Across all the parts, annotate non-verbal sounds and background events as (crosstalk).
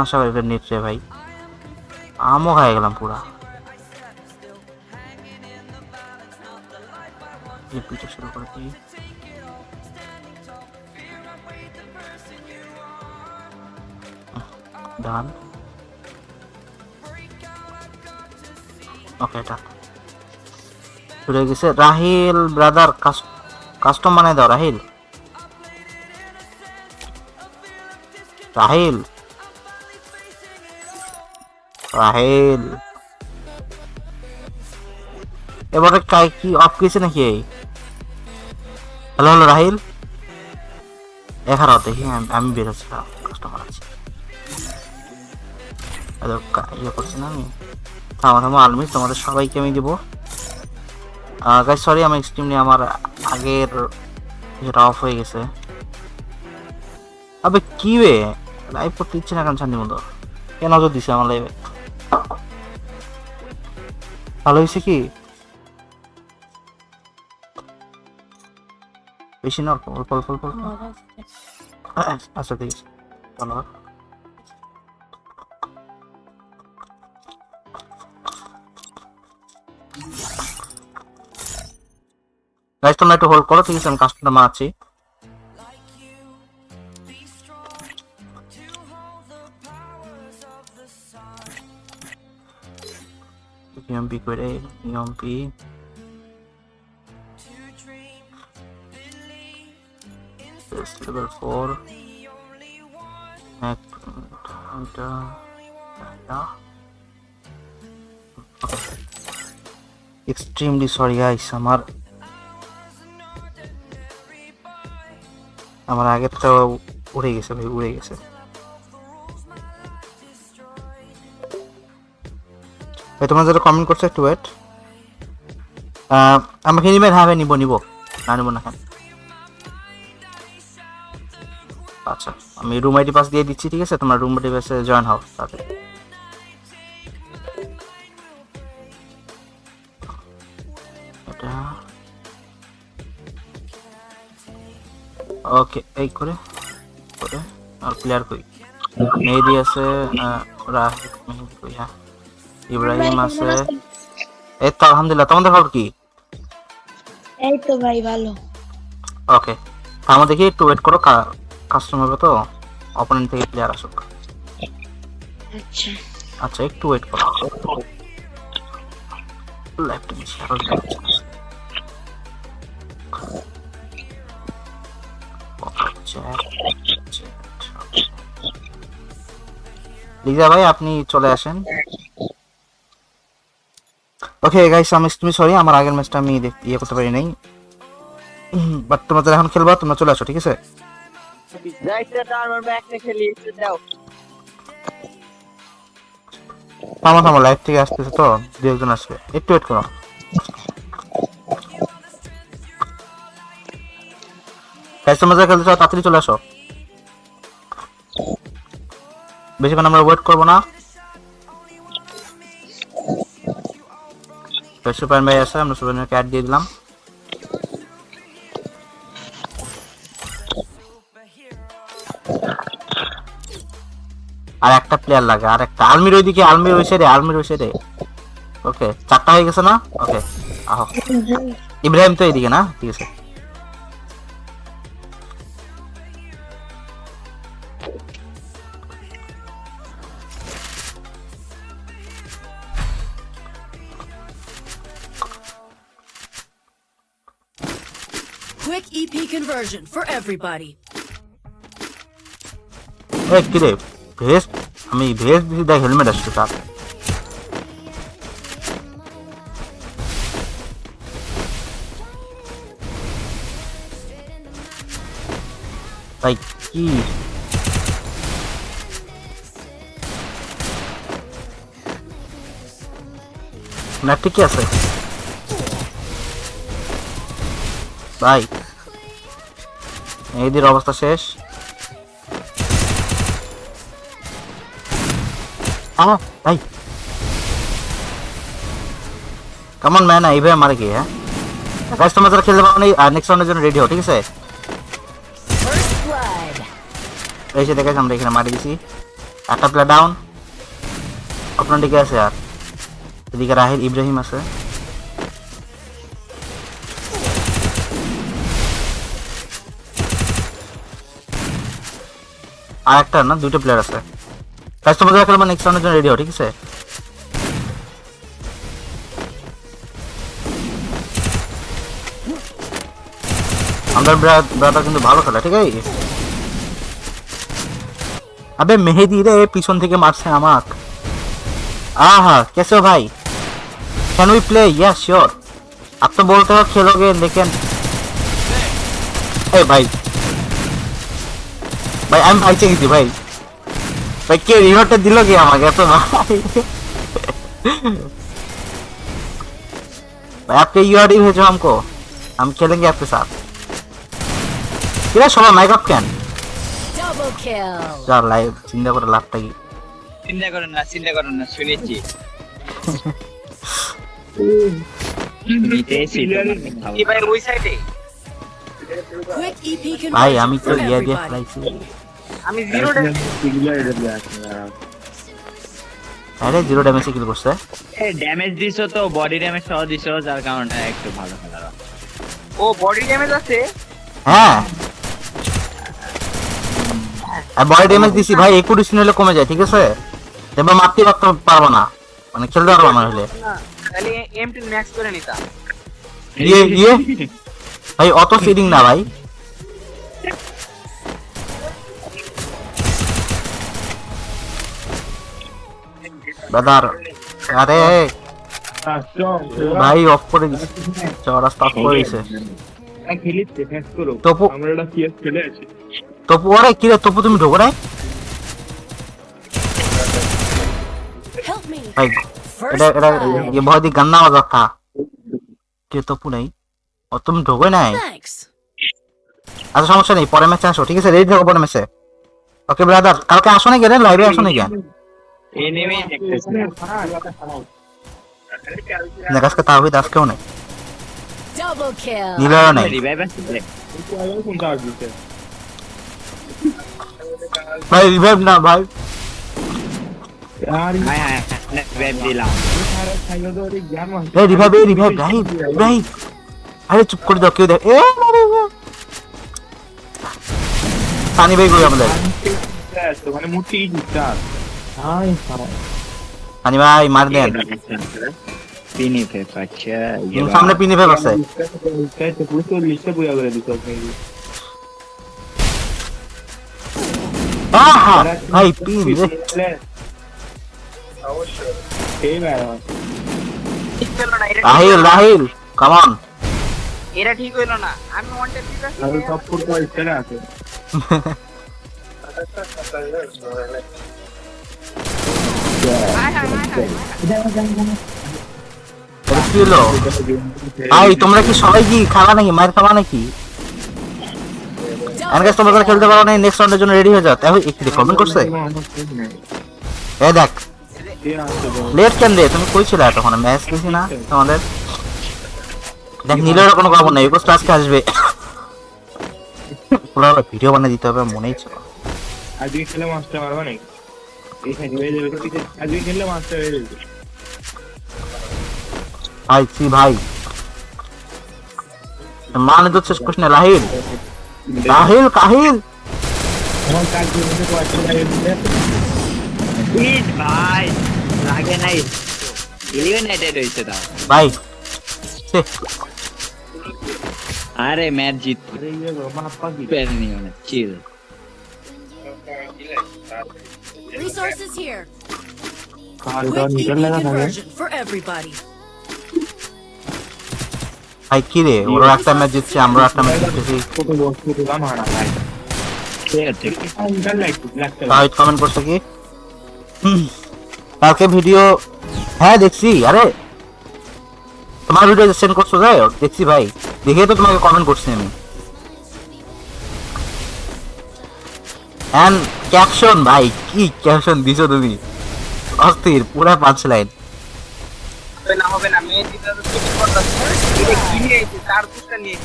আশা করি নেট ভাই। আমও খাই গেলাম পুরা। শুরু ওকে, এটা। গেছে। রাহিল ব্রাদার কাস্টম বানাই দাও, রাহিল। রাহিল রাহিল। এবারে কাই কি অফ গেছে নাকি? Hello hello, Rahil. এখানে দেখি আমি- আমি বেরোচ্ছিলাম কাস্টমার আছে। ইয়ে করছি না আমি থামা থামা আলমিস তোমাদের সবাইকে আমি দেবো। গাইজ সরি আমি এক্সট্রিমলি আমার আগের যেটা অফ হয়ে গেছে। আবে, কি বে? লাইভ করতে ইচ্ছে না কেন শান্তি মতো কেন নজর দিছে আমার লাইভে ভালো হয়েছে কি? বেশি না অল্প অল্প অল্প অল্প। আচ্ছা ঠিক আছে। ধন্যবাদ। গাইজ তোমরা একটু হোল্ড করো, ঠিক আছে, আমি কাস্টমার আছি EMP করে 4 এক এটা এটা এক্সট্রিমলি সরি গাইস আমার আমার আগেরটা উড়ে গেছে ভাই উড়ে গেছে। তোমরা যারা কমেন্ট করছ একটু ওয়েট আমাকে নিবেন হ্যাঁ নিব নিব। না নিব না কেন আচ্ছা আমি রুম আইডি পাস দিয়ে দিচ্ছি ঠিক আছে? তোমরা রুম আইডি পাসে জয়েন হও এটা। ওকে এই করে করে আর প্লেয়ার কই মেহেদি আছে রাহিদ মেহেদি কই হ্যাঁ। ইব্রাহিম আছে। এই তো আলহামদুলিল্লাহ। তোমাদের খবর কি? এই তো ভাই ভালো। ওকে আমার দেখি একটু ওয়েট করো কাস্টমার তো? অপোনেন্ট থেকে প্লেয়ার আসুক। আচ্ছা। আচ্ছা একটু ওয়েট করো। লেফট. লিজা ভাই আপনি চলে আসেন। ওকে গাইস আমি তুমি সরি আমার আগের ম্যাচটা আমি ইয়ে করতে পারি নাই। বাট তোমাদের এখন খেলবা তোমরা চলে আসো ঠিক আছে? থামো থামো লাইভ থেকে আসতেছে তো দু একজন আসবে। একটু ওয়েট করো। গাইস তোমরা যারা খেলতে চাও তাড়াতাড়ি চলে আসো। বেশিক্ষণ আমরা ওয়েট করব না। সুপার ভাই আছে আমরা সুপার অ্যাড দিয়ে দিলাম। আর একটা প্লেয়ার লাগে আর একটা। আলমির ওইদিকে আলমির ওই সাইডে আলমির ওই সাইডে ওকে চারটা হয়ে গেছে না? ওকে আহ। ইব্রাহিম তো এইদিকে না? ঠিক আছে। EP conversion for everybody. এই কি রে ভেস্ট আমি ভেস্ট দিছি দেখ হেলমেট আসছে তার ভাই কি? না ঠিকই আছে? ভাই এদের অবস্থা শেষ ভাই কেমন ম্যান এইভাবে মারে কি হ্যাঁ গাছ তোমরা যারা খেলতে পারো আর নেক্সট রাউন্ডের জন্য রেডি হও ঠিক আছে এই যে দেখে আমরা এখানে মারি দিছি একটা প্লেয়ার ডাউন আপনার দিকে আছে আর এদিকে রাহিল ইব্রাহিম আছে আর একটা না দুটো প্লেয়ার আছে তাই তোমাদের খেলবো নেক্সট রাউন্ডের জন্য রেডি হও ঠিক আছে আমাদের ব্রাদার কিন্তু ভালো খেলা ঠিক আছে अबे मेहदी रे পিছন থেকে মারছে আমাক आहा कैसे हो भाई can we play yes sure आप तो बोलते हो खेलोगे लेकिन ए भाई ভাই আমি ভাই চেয়েছি ভাই ভাই কে রিভারটা দিল কি আমাকে এত ভাই भाई आपके यूआरडी भेजो हमको हम खेलेंगे आपके साथ কিরা সবাই মাইক আপ কেন Double kill. যা লাইভ চিন্তা করে লাভটা কি চিন্তা করেন না চিন্তা করেন না শুনেছি (laughs) কি ভাই ওই সাইডে Quick EP ভাই conversion আমি তো ইয়া দিয়ে. খেলাইছি আমি জিরো আরে জিরো ড্যামেজে কিল করছে। ড্যামেজ দিছো তো বডি ড্যামেজ সহ দিছো যার কারণে একটু ভালো খেলার ও বডি ড্যামেজ আছে? হ্যাঁ। আর বডি ড্যামেজ দিছি ভাই একুশ হলে কমে যায় ঠিক আছে? এবার মারতে পারতে পারব না। মানে খেলতে পারব না হলে না তাহলে এম10 ম্যাক্স করে নিতাম। ইয়ে ইয়ে (laughs) ভাই অত ফিডিং না ভাই ব্রাদার আরে ভাই অফ করে দিছে চড়া স্টাফ করে দিছে তপু তপু আরে কি রে তপু তুমি ঢোকো রে Help me. ভাই First এটা এটা blood. ये बहुत ही गंदा मजाक था কে তপু নাই ও তুমি ঢোকোই নাই? আচ্ছা সমস্যা নেই পরে ম্যাচে আসো ঠিক আছে রেডি থাকো পরে ম্যাচে ওকে ব্রাদার কালকে আসো নাকি রে লাইভে আসো নাকি? এনিমি দেখতেছি না আজকে তাহিদ আজকেও নেই. নীলারও নাই রিভাইভ ভাই রিভাইভ না ভাই। রিভাইভ দিলাম। রিভাইভ রিভাইভ আরে চুপ করে দাও কেউ দেখ এ। সানি ভাই কই আমাদের সানি ভাই মার দেন। পিনি কিন্তু সামনে পিনি ফেপ আছে আহা! ভাই পিন রে। ঠিক হলো না এটা রাহিল হলো না। এরা ঠিক হইল না। আমি ওয়ান্টেড হাই হাই এটা কি হলো? ভাই তোমরা কি সবাই কি খাবা নাকি? মায়ের খাবা নাকি? এনগাস তোমরা খেলতে পারো না নেক্সট রাউন্ডের জন্য রেডি হয়ে যাও। তাহলে একটু কমেন্ট করছে? এই দেখ। লেট কেন রে? তুমি কই ছিলে তখন ম্যাচ দেখি না তোমাদের? দেখ নীলের কোনো খবর নেই ইউকোস আজকে আসবে। পুরো ভিডিও বানিয়ে দিতে হবে মনেই ছিল আজকে খেলে মাস্টার মারবা নাকি? হয়ে যাবে আজকে খেললে মাস্টার হয়ে যাবে। ভাই সি ভাই। মানে লাগে নাই। তাও। আরে ম্যাচ জিত আরে ইয়ে পাকি পারেনি মানে চিল Resources here. কার Quick লাগা conversion for everybody. ভাই কি রে? ওরা একটা ম্যাচ জিতছে আমরা একটা ম্যাচ লাগতে তাহিদ কমেন্ট করছে কি? হুম, কালকে ভিডিও হ্যাঁ দেখছি আরে। তোমার ভিডিও সেন্ড করছ যাই হোক, দেখছি ভাই। দেখে তো তোমাকে কমেন্ট করছি আমি। এন্ড ক্যাপশন ভাই কি ক্যাপশন দিছো তুমি? অস্থির পুরা পাঁচ লাইন না হবে না মেয়ে দিতে তো ছুটি করতেছে এটা কি নিয়ে এসেছে তার পুষ্টা নিয়ে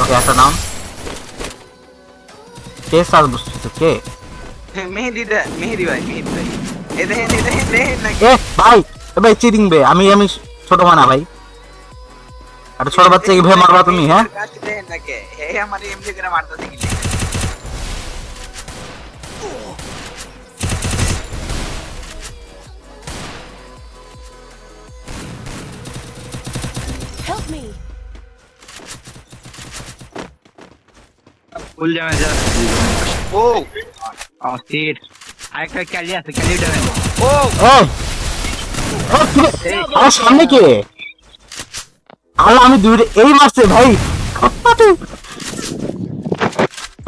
ওকে একটা নাম। কে সাজ বুঝতেছে কে? মেহেদি দা মেহেদি ভাই মেহেদি ভাই। এই দেখেন এই দেখেন দেখেন এ ভাই! ভাই চিটিং বে। আমি আমি ছোট মানা ভাই। একটা ছোট বাচ্চাকে ভে মারবা তুমি হ্যাঁ. ফুল ড্যামেজ ও আরেকটা ক্যালি আছে ক্যালি ড্যামেজ ও রে? আমার সামনে কে? আল্লাহ আমি দুই এই মারছে ভাই। খাটপাটি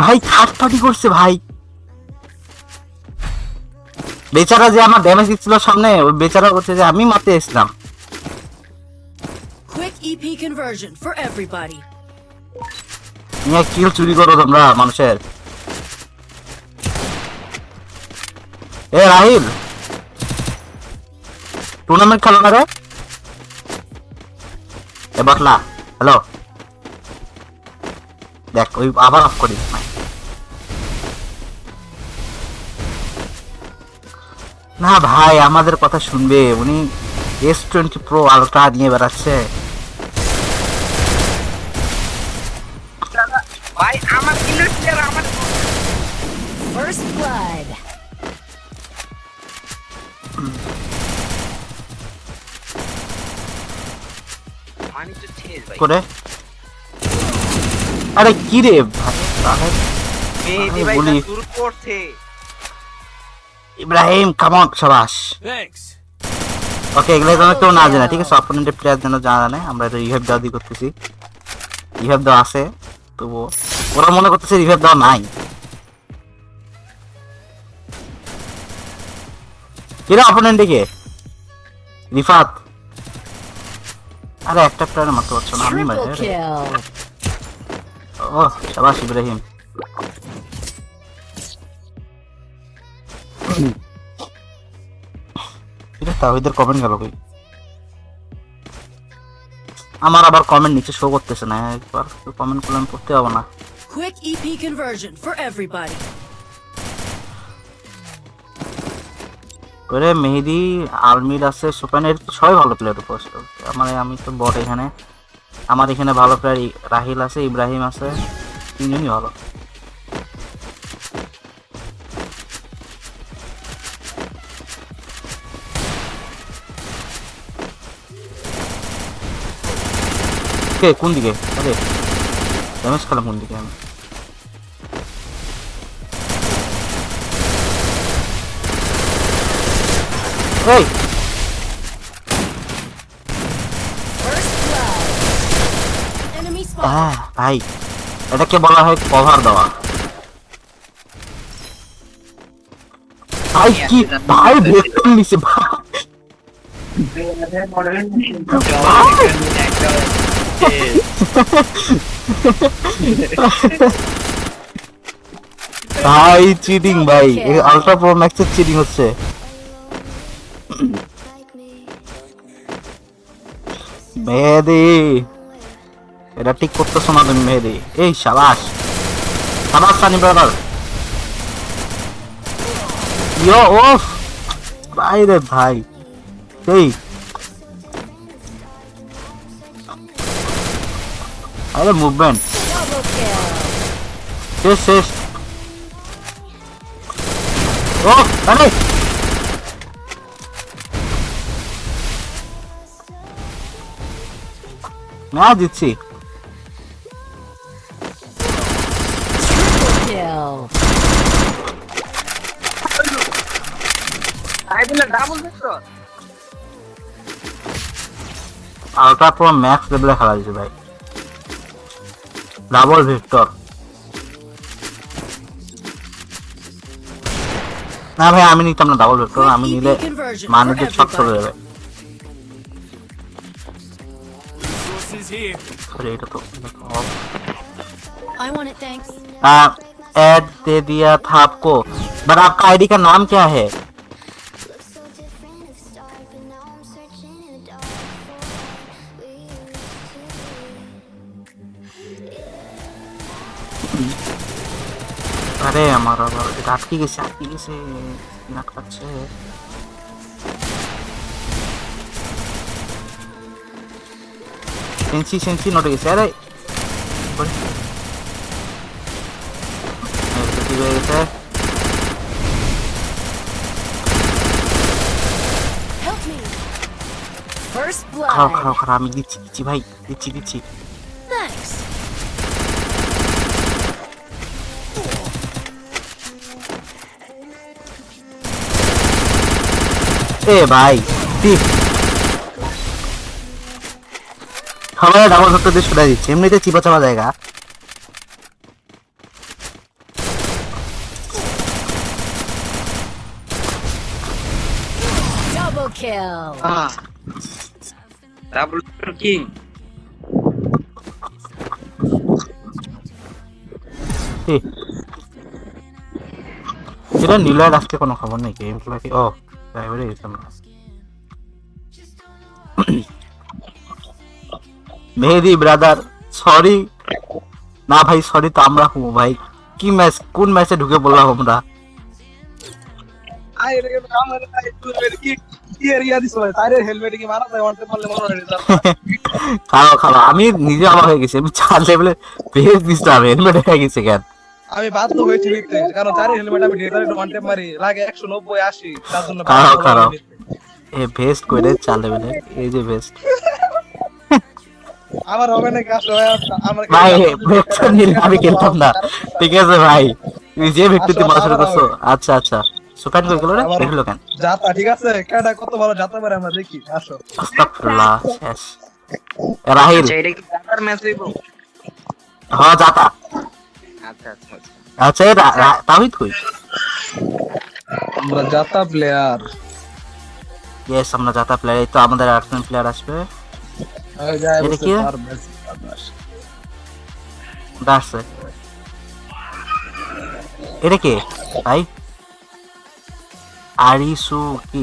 ভাই খাটপাটি করছে ভাই। বেচারা যে আমার ড্যামেজ দিচ্ছিল সামনে ওই বেচারা হচ্ছে যে আমি মারতে এসেছিলাম। Quick EP conversion for everybody. নিয়ে কিল চুরি করো তোমরা মানুষের। এ রাহিল। টুর্নামেন্ট খেলো না রে? এ বাটলা হ্যালো? দেখ, ওই আবার অফ করিস না ভাই, আমাদের কথা শুনবে। উনি এস টোয়েন্টি প্রো আলট্রা নিয়ে বেড়াচ্ছে। ভাই, আমার কিলো প্লেয়ার আমার First blood. করে? আরে কি রে ইব্রাহিম কামন সাবাস। ওকে এগুলো যেন কেউ না জানে ঠিক আছে? অপোনেন্টের প্লেয়ার যেন জানা জানে আমরা এটা রিভাইভ দেওয়া দিয়ে করতেছি। রিভাইভ দেওয়া আছে তবুও। ওরা মনে করতেছে রিভাইভ দেওয়া নাই। কিরা অপোনেন্টে কে? রিফাত। আরে একটা প্লেয়ার মারতে পারছ না? আমি মারি ও সাবাস ইব্রাহিম। এটা তাহিদের কমেন্ট গেল কই? আমার আবার কমেন্ট নিচে শো করতেছে না একবার কমেন্ট করলে আমি পড়তে পাবো না। Quick EP conversion for everybody. করে মেহেদি, আলমির আছে, সুপানের সবাই ভালো প্লেয়ার উপর মানে আমি তো বট এখানে। আমার এখানে ভালো প্লেয়ার রাহিল আছে, ইব্রাহিম আছে, তিনজনই ভালো। কে, কোন দিকে? আরে ড্যামেজ খেলাম কোন দিকে আমি? Spotted. হ্যাঁ ভাই এটাকে বলা হয় কভার দেওয়া। ভাই, কি ভাই ভেক্টর নিছে ভাই। ভাই চিটিং ভাই। আলট্রা প্রো ম্যাক্সের চিটিং হচ্ছে। মেহেদি, এটা ঠিক করতেছো না তুমি, মেহেদি। এই সাবাস। সাবাস সানি ব্রাদার ইয়ো ওফ ভাই রে ভাই। এই। আরে মুভমেন্ট শেষ শেষ। ও আরে। না দিচ্ছি। আলট্রা প্রো ম্যাক্স লেভেলে খেলা দিচ্ছে ভাই। ডাবল ভিক্টর না ভাই আমি নিতাম না ডাবল ভিক্টর আমি নিলে মানুষের সব চলে যাবে। Is here. I want it, thanks. आ, ऐड दे दिया था आपको बट आपका आईडी का नाम क्या है अरे हमारा आपकी कैसे आपकी से नाटक अच्छे है আটকাচ্ছে সেন্সি সেন্সি নটে গেছে আরে বল। এই তো ঠিক হয়ে গেছে Help me. First খাও blood. খাও খাও আমি দিচ্ছি দিচ্ছি ভাই দিচ্ছি দিচ্ছি Thanks. এ ভাই ঠিক সবাই ডাবল শটটা দিয়ে ছুটে দিচ্ছে এমনিতে চিপা চাপা জায়গা। Double kill. এটা নীলয়ের আজকে কোনো খবর নেই গেম খেলা কি ও ড্রাইভারে গেছিলাম। মেহেদি ব্রাদার সরি না ভাই সরি তো আমরা হব ভাই। কি ম্যাচ কোন ম্যাচে ঢুকে বললাম আমরা? আই রে আমার আই তুই কি কি এরিয়া দিছ তারে হেলমেট কি মারা যায় ওয়ান্টে বললে মনে হয় (laughs) খাও খাও আমি নিজে আমার হয়ে গেছি আমি চার লেভেলে পেয়ে দিচ্ছিলাম হেলমেট হয়ে গেছে কেন? আমি বাধ্য হয়েছি কারণ তারে হেলমেট আমি ডেটারে ওয়ান্টে মারি লাগে 190 80 তার জন্য খারাপ, খারাপ। এ ভেস্ট করে চার লেভেলে এই যে ভেস্ট আমার হবে না কাজ আমার ভাই নিলে আমি খেলতাম না। ঠিক আছে ভাই। তুমি যে ভিত্তিতে পড়াশোনা করছ আচ্ছা আচ্ছা। সুপার করে গেল রে? আমার- দেখল কেন? যাতা ঠিক আছে? কেডা কত ভালো যাতা পারে আমরা দেখি আসো। আস্তাগফিরুল্লাহ শেষ। রাহিল। এটা কি যাতার ম্যাচ হইব? হ্যাঁ যাতা। আচ্ছা আচ্ছা আচ্ছা। আচ্ছা তাহিদ কই? আমরা যাতা প্লেয়ার ইয়েস আমরা যাতা প্লেয়ার এই তো আমাদের আর্সেনাল প্লেয়ার আসবে। এটা কি? দাসে এটা কে ভাই আরিসু কি